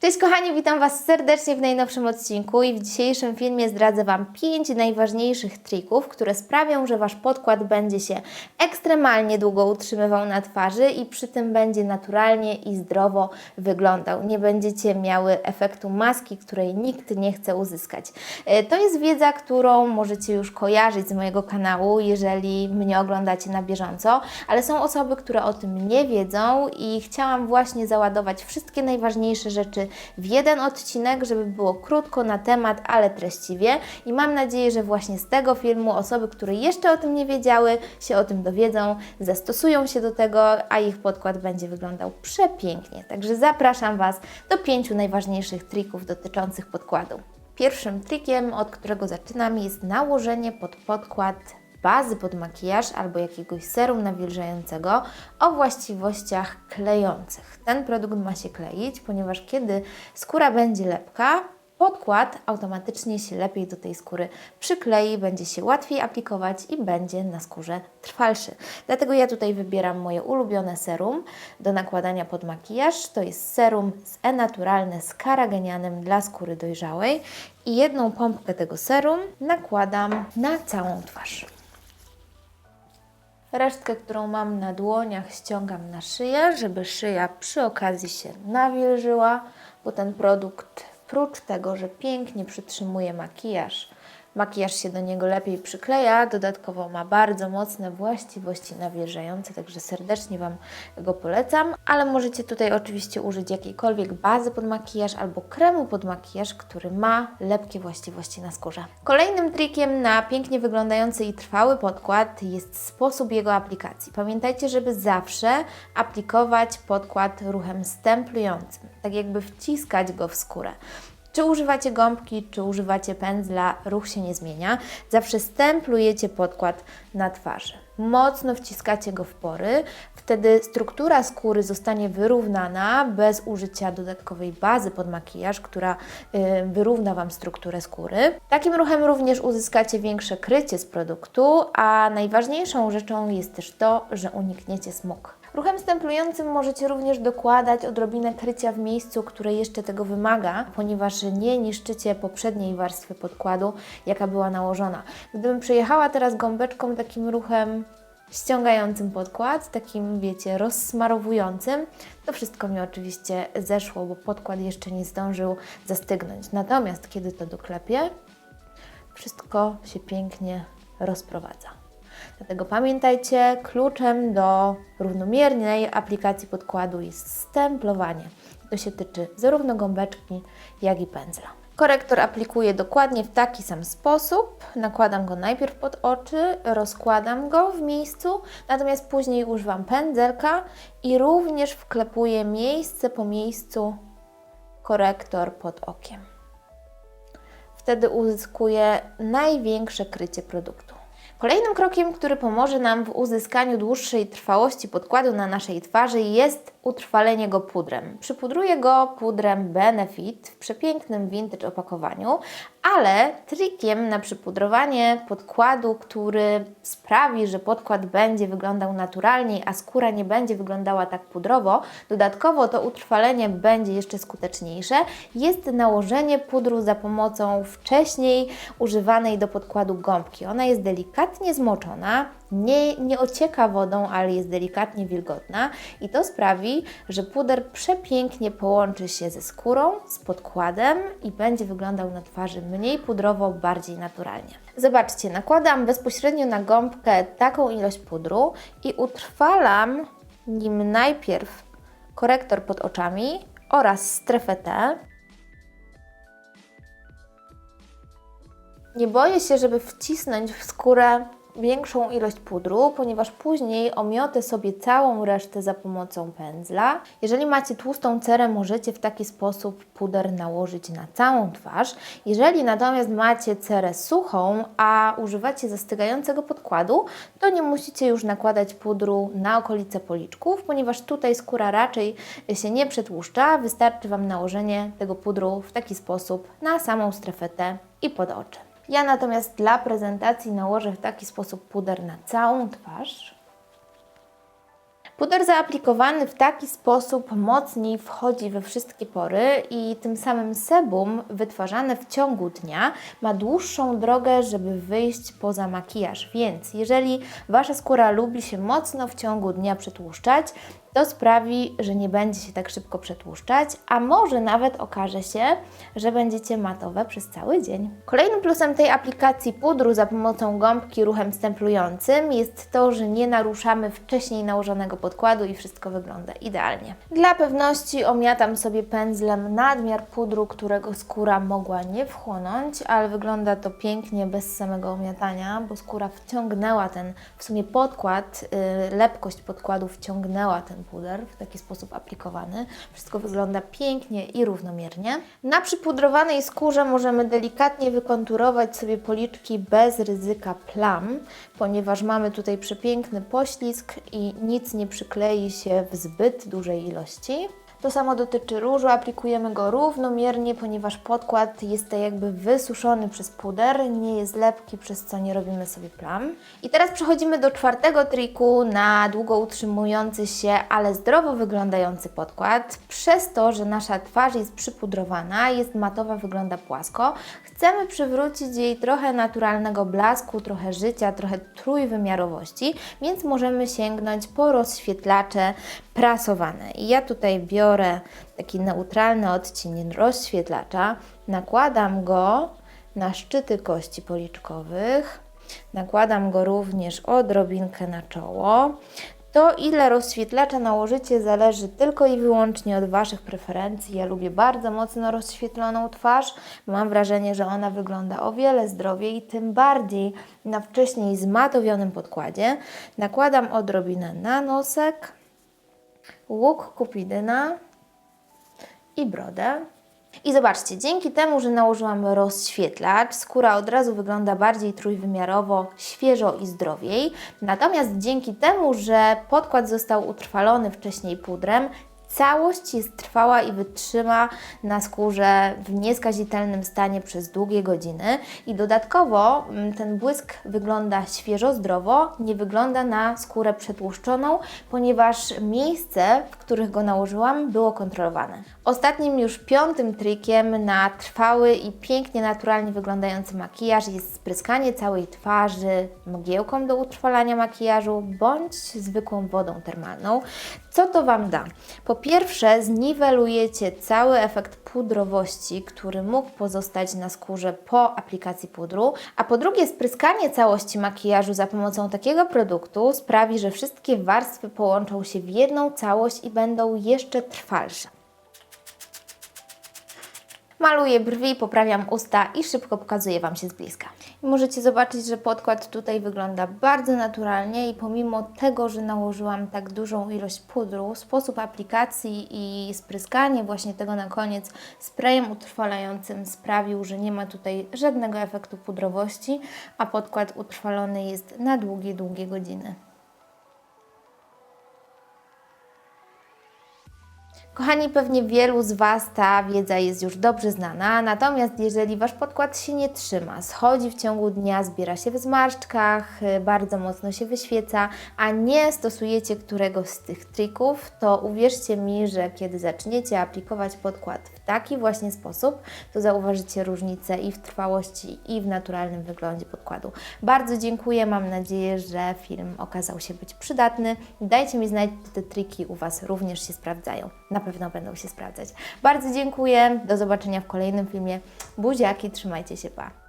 Cześć kochani, witam Was serdecznie w najnowszym odcinku i w dzisiejszym filmie zdradzę Wam 5 najważniejszych trików, które sprawią, że Wasz podkład będzie się ekstremalnie długo utrzymywał na twarzy i przy tym będzie naturalnie i zdrowo wyglądał. Nie będziecie miały efektu maski, której nikt nie chce uzyskać. E, To jest wiedza, którą możecie już kojarzyć z mojego kanału, jeżeli mnie oglądacie na bieżąco, ale są osoby, które o tym nie wiedzą i chciałam właśnie załadować wszystkie najważniejsze rzeczy w jeden odcinek, żeby było krótko na temat, ale treściwie. I mam nadzieję, że właśnie z tego filmu osoby, które jeszcze o tym nie wiedziały, się o tym dowiedzą, zastosują się do tego, a ich podkład będzie wyglądał przepięknie. Także zapraszam Was do pięciu najważniejszych trików dotyczących podkładu. Pierwszym trikiem, od którego zaczynam, jest nałożenie pod podkład bazy pod makijaż albo jakiegoś serum nawilżającego o właściwościach klejących. Ten produkt ma się kleić, ponieważ kiedy skóra będzie lepka, podkład automatycznie się lepiej do tej skóry przyklei, będzie się łatwiej aplikować i będzie na skórze trwalszy. Dlatego ja tutaj wybieram moje ulubione serum do nakładania pod makijaż. To jest serum z e-naturalne z karagenianem dla skóry dojrzałej i jedną pompkę tego serum nakładam na całą twarz. Resztkę, którą mam na dłoniach, ściągam na szyję, żeby szyja przy okazji się nawilżyła, bo ten produkt, prócz tego, że pięknie przytrzymuje makijaż, makijaż się do niego lepiej przykleja, dodatkowo ma bardzo mocne właściwości nawilżające, także serdecznie Wam go polecam, ale możecie tutaj oczywiście użyć jakiejkolwiek bazy pod makijaż albo kremu pod makijaż, który ma lepkie właściwości na skórze. Kolejnym trikiem na pięknie wyglądający i trwały podkład jest sposób jego aplikacji. Pamiętajcie, żeby zawsze aplikować podkład ruchem stemplującym, tak jakby wciskać go w skórę. Czy używacie gąbki, czy używacie pędzla, ruch się nie zmienia. Zawsze stemplujecie podkład na twarzy. Mocno wciskacie go w pory, wtedy struktura skóry zostanie wyrównana bez użycia dodatkowej bazy pod makijaż, która y, wyrówna Wam strukturę skóry. Takim ruchem również uzyskacie większe krycie z produktu, a najważniejszą rzeczą jest też to, że unikniecie smug. Ruchem stemplującym możecie również dokładać odrobinę krycia w miejscu, które jeszcze tego wymaga, ponieważ nie niszczycie poprzedniej warstwy podkładu, jaka była nałożona. Gdybym przejechała teraz gąbeczką takim ruchem ściągającym podkład, takim wiecie, rozsmarowującym, to wszystko mi oczywiście zeszło, bo podkład jeszcze nie zdążył zastygnąć. Natomiast kiedy to doklepię, wszystko się pięknie rozprowadza. Dlatego pamiętajcie, kluczem do równomiernej aplikacji podkładu jest stemplowanie. To się tyczy zarówno gąbeczki, jak i pędzla. Korektor aplikuję dokładnie w taki sam sposób. Nakładam go najpierw pod oczy, rozkładam go w miejscu, natomiast później używam pędzelka i również wklepuję miejsce po miejscu korektor pod okiem. Wtedy uzyskuję największe krycie produktu. Kolejnym krokiem, który pomoże nam w uzyskaniu dłuższej trwałości podkładu na naszej twarzy jest utrwalenie go pudrem. Przypudruję go pudrem Benefit w przepięknym vintage opakowaniu, ale trikiem na przypudrowanie podkładu, który sprawi, że podkład będzie wyglądał naturalniej, a skóra nie będzie wyglądała tak pudrowo, dodatkowo to utrwalenie będzie jeszcze skuteczniejsze, jest nałożenie pudru za pomocą wcześniej używanej do podkładu gąbki. Ona jest delikatnie zmoczona, nie, nie ocieka wodą, ale jest delikatnie wilgotna i to sprawi, że puder przepięknie połączy się ze skórą, z podkładem i będzie wyglądał na twarzy mniej pudrowo, bardziej naturalnie. Zobaczcie, nakładam bezpośrednio na gąbkę taką ilość pudru i utrwalam nim najpierw korektor pod oczami oraz strefę T. Nie boję się, żeby wcisnąć w skórę większą ilość pudru, ponieważ później omiotę sobie całą resztę za pomocą pędzla. Jeżeli macie tłustą cerę, możecie w taki sposób puder nałożyć na całą twarz. Jeżeli natomiast macie cerę suchą, a używacie zastygającego podkładu, to nie musicie już nakładać pudru na okolice policzków, ponieważ tutaj skóra raczej się nie przetłuszcza. Wystarczy Wam nałożenie tego pudru w taki sposób na samą strefę T i pod oczy. Ja natomiast dla prezentacji nałożę w taki sposób puder na całą twarz. Puder zaaplikowany w taki sposób mocniej wchodzi we wszystkie pory i tym samym sebum wytwarzane w ciągu dnia ma dłuższą drogę, żeby wyjść poza makijaż. Więc jeżeli Wasza skóra lubi się mocno w ciągu dnia przetłuszczać, to sprawi, że nie będzie się tak szybko przetłuszczać, a może nawet okaże się, że będziecie matowe przez cały dzień. Kolejnym plusem tej aplikacji pudru za pomocą gąbki ruchem stemplującym jest to, że nie naruszamy wcześniej nałożonego podkładu i wszystko wygląda idealnie. Dla pewności omiatam sobie pędzlem nadmiar pudru, którego skóra mogła nie wchłonąć, ale wygląda to pięknie bez samego omiatania, bo skóra wciągnęła ten w sumie podkład, yy, lepkość podkładu wciągnęła ten puder w taki sposób aplikowany. Wszystko wygląda pięknie i równomiernie. Na przypudrowanej skórze możemy delikatnie wykonturować sobie policzki bez ryzyka plam, ponieważ mamy tutaj przepiękny poślizg i nic nie przyklei się w zbyt dużej ilości. To samo dotyczy różu, aplikujemy go równomiernie, ponieważ podkład jest jakby wysuszony przez puder, nie jest lepki, przez co nie robimy sobie plam. I teraz przechodzimy do czwartego triku na długo utrzymujący się, ale zdrowo wyglądający podkład. Przez to, że nasza twarz jest przypudrowana, jest matowa, wygląda płasko, chcemy przywrócić jej trochę naturalnego blasku, trochę życia, trochę trójwymiarowości, więc możemy sięgnąć po rozświetlacze prasowane. I ja tutaj biorę taki neutralny odcień rozświetlacza, nakładam go na szczyty kości policzkowych, nakładam go również odrobinkę na czoło. To, ile rozświetlacza nałożycie, zależy tylko i wyłącznie od Waszych preferencji. Ja lubię bardzo mocno rozświetloną twarz. Mam wrażenie, że ona wygląda o wiele zdrowiej, tym bardziej na wcześniej zmatowionym podkładzie. Nakładam odrobinę na nosek, łuk kupidyna i brodę. I zobaczcie, dzięki temu, że nałożyłam rozświetlacz, skóra od razu wygląda bardziej trójwymiarowo, świeżo i zdrowiej. Natomiast dzięki temu, że podkład został utrwalony wcześniej pudrem, Całość jest trwała i wytrzyma na skórze w nieskazitelnym stanie przez długie godziny i dodatkowo mm, ten błysk wygląda świeżo, zdrowo, nie wygląda na skórę przetłuszczoną, ponieważ miejsce, w których go nałożyłam, było kontrolowane. Ostatnim już piątym trikiem na trwały i pięknie naturalnie wyglądający makijaż jest spryskanie całej twarzy mgiełką do utrwalania makijażu bądź zwykłą wodą termalną. Co to Wam da? Po pierwsze, zniwelujecie cały efekt pudrowości, który mógł pozostać na skórze po aplikacji pudru, a po drugie, spryskanie całości makijażu za pomocą takiego produktu sprawi, że wszystkie warstwy połączą się w jedną całość i będą jeszcze trwalsze. Maluję brwi, poprawiam usta i szybko pokazuję Wam się z bliska. Możecie zobaczyć, że podkład tutaj wygląda bardzo naturalnie i pomimo tego, że nałożyłam tak dużą ilość pudru, sposób aplikacji i spryskanie właśnie tego na koniec sprayem utrwalającym sprawił, że nie ma tutaj żadnego efektu pudrowości, a podkład utrwalony jest na długie, długie godziny. Kochani, pewnie wielu z Was ta wiedza jest już dobrze znana, natomiast jeżeli Wasz podkład się nie trzyma, schodzi w ciągu dnia, zbiera się w zmarszczkach, y, bardzo mocno się wyświeca, a nie stosujecie któregoś z tych trików, to uwierzcie mi, że kiedy zaczniecie aplikować podkład taki właśnie sposób, to zauważycie różnicę i w trwałości, i w naturalnym wyglądzie podkładu. Bardzo dziękuję, mam nadzieję, że film okazał się być przydatny. Dajcie mi znać, czy te triki u Was również się sprawdzają. Na pewno będą się sprawdzać. Bardzo dziękuję, do zobaczenia w kolejnym filmie. Buziaki, trzymajcie się, pa!